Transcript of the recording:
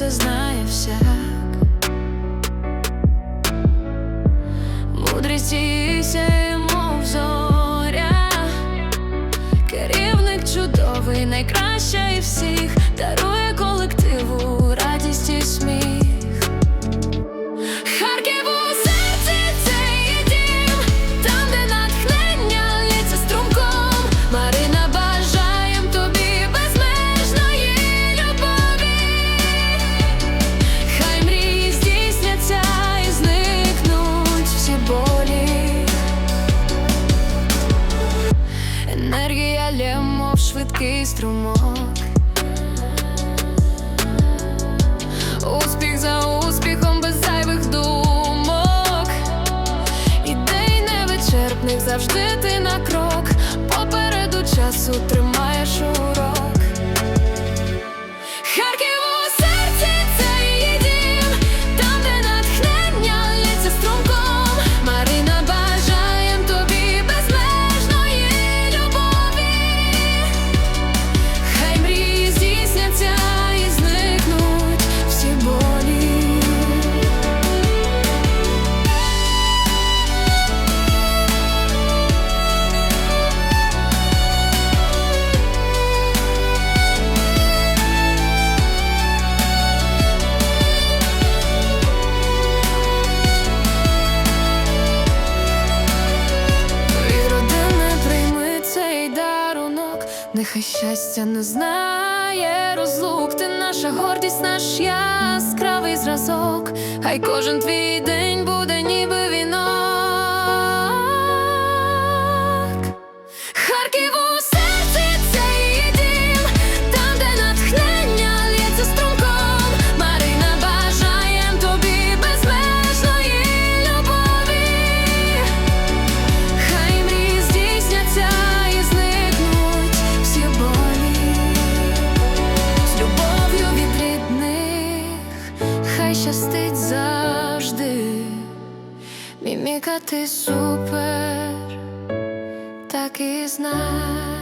as knives. Yeah. Струмок. Успіх за успіхом без зайвих думок. Ідей невичерпних завжди ти на крок. Попереду часу тримаєш урок. Харків нехай щастя не знає розлук. Ти наша гордість, наш яскравий зразок. Хай кожен твій день буде ніби Міміка, ти супер, так і знай.